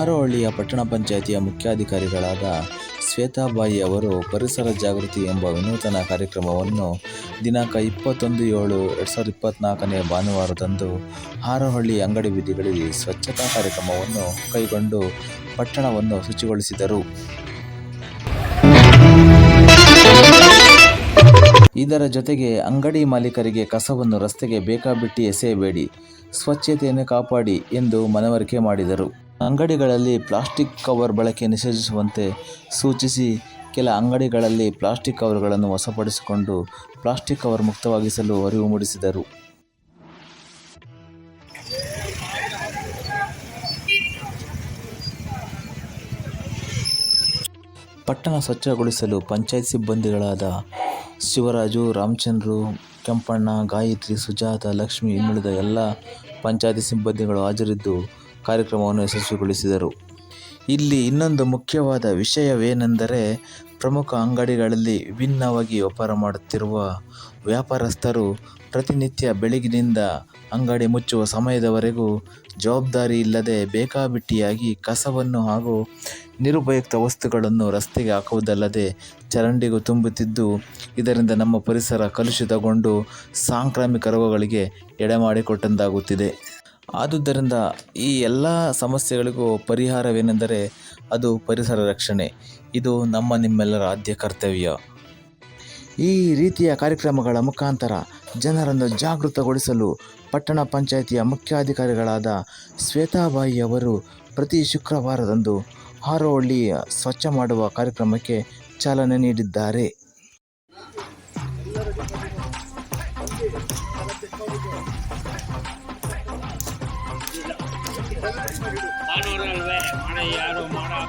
ಹಾರೋಹಳ್ಳಿಯ ಪಟ್ಟಣ ಪಂಚಾಯಿತಿಯ ಮುಖ್ಯಾಧಿಕಾರಿಗಳಾದ ಶ್ವೇತಾಬಾಯಿ ಅವರು ಪರಿಸರ ಜಾಗೃತಿ ಎಂಬ ವಿನೂತನ ಕಾರ್ಯಕ್ರಮವನ್ನು ದಿನಾಂಕ ಇಪ್ಪತ್ತೊಂದು ಏಳು ಎರಡು ಸಾವಿರದ ಇಪ್ಪತ್ತ್ನಾಲ್ಕನೇ ಭಾನುವಾರದಂದು ಹಾರೋಹಳ್ಳಿ ಅಂಗಡಿ ಬೀದಿಗಳಲ್ಲಿ ಸ್ವಚ್ಛತಾ ಕಾರ್ಯಕ್ರಮವನ್ನು ಕೈಗೊಂಡು ಪಟ್ಟಣವನ್ನು ಶುಚಿಗೊಳಿಸಿದರು. ಇದರ ಜೊತೆಗೆ ಅಂಗಡಿ ಮಾಲೀಕರಿಗೆ ಕಸವನ್ನು ರಸ್ತೆಗೆ ಬೇಕಾಬಿಟ್ಟಿ ಎಸೆಯಬೇಡಿ, ಸ್ವಚ್ಛತೆಯನ್ನು ಕಾಪಾಡಿ ಎಂದು ಮನವರಿಕೆ ಮಾಡಿದರು. ಅಂಗಡಿಗಳಲ್ಲಿ ಪ್ಲಾಸ್ಟಿಕ್ ಕವರ್ ಬಳಕೆ ನಿಷೇಧಿಸುವಂತೆ ಸೂಚಿಸಿ ಕೆಲ ಅಂಗಡಿಗಳಲ್ಲಿ ಪ್ಲಾಸ್ಟಿಕ್ ಕವರ್ಗಳನ್ನು ವಶಪಡಿಸಿಕೊಂಡು ಪ್ಲಾಸ್ಟಿಕ್ ಕವರ್ ಮುಕ್ತವಾಗಿಸಲು ಅರಿವು ಮೂಡಿಸಿದರು. ಪಟ್ಟಣ ಸ್ವಚ್ಛಗೊಳಿಸಲು ಪಂಚಾಯತ್ ಸಿಬ್ಬಂದಿಗಳಾದ ಶಿವರಾಜು, ರಾಮಚಂದ್ರು, ಕೆಂಪಣ್ಣ, ಗಾಯತ್ರಿ, ಸುಜಾತ, ಲಕ್ಷ್ಮಿ ಇನ್ನುಳಿದ ಎಲ್ಲ ಪಂಚಾಯತಿ ಸಿಬ್ಬಂದಿಗಳು ಹಾಜರಿದ್ದು ಕಾರ್ಯಕ್ರಮವನ್ನು ಯಶಸ್ವಿಗೊಳಿಸಿದರು. ಇಲ್ಲಿ ಇನ್ನೊಂದು ಮುಖ್ಯವಾದ ವಿಷಯವೇನೆಂದರೆ ಪ್ರಮುಖ ಅಂಗಡಿಗಳಲ್ಲಿ ವಿಭಿನ್ನವಾಗಿ ವ್ಯಾಪಾರ ಮಾಡುತ್ತಿರುವ ವ್ಯಾಪಾರಸ್ಥರು ಪ್ರತಿನಿತ್ಯ ಬೆಳಗಿನಿಂದ ಅಂಗಡಿ ಮುಚ್ಚುವ ಸಮಯದವರೆಗೂ ಜವಾಬ್ದಾರಿ ಇಲ್ಲದೆ ಬೇಕಾಬಿಟ್ಟಿಯಾಗಿ ಕಸವನ್ನು ಹಾಗೂ ನಿರುಪಯುಕ್ತ ವಸ್ತುಗಳನ್ನು ರಸ್ತೆಗೆ ಹಾಕುವುದಲ್ಲದೆ ಚರಂಡಿಗೂ ತುಂಬುತ್ತಿದ್ದು, ಇದರಿಂದ ನಮ್ಮ ಪರಿಸರ ಕಲುಷಿತಗೊಂಡು ಸಾಂಕ್ರಾಮಿಕ ರೋಗಗಳಿಗೆ ಎಡೆಮಾಡಿಕೊಟ್ಟಂತಾಗುತ್ತಿದೆ. ಆದುದರಿಂದ ಈ ಎಲ್ಲ ಸಮಸ್ಯೆಗಳಿಗೂ ಪರಿಹಾರವೇನೆಂದರೆ ಅದು ಪರಿಸರ ರಕ್ಷಣೆ. ಇದು ನಮ್ಮ ನಿಮ್ಮೆಲ್ಲರ ಆದ್ಯ ಕರ್ತವ್ಯ. ಈ ರೀತಿಯ ಕಾರ್ಯಕ್ರಮಗಳ ಮುಖಾಂತರ ಜನರನ್ನು ಜಾಗೃತಗೊಳಿಸಲು ಪಟ್ಟಣ ಪಂಚಾಯಿತಿಯ ಮುಖ್ಯಾಧಿಕಾರಿಗಳಾದ ಶ್ವೇತಾಬಾಯಿ ಅವರು ಪ್ರತಿ ಶುಕ್ರವಾರದಂದು ಹಾರೋಹಳ್ಳಿ ಸ್ವಚ್ಛ ಮಾಡುವ ಕಾರ್ಯಕ್ರಮಕ್ಕೆ ಚಾಲನೆ ನೀಡಿದ್ದಾರೆ. மாணவர்கள் மாணவியாரும் மாணவ.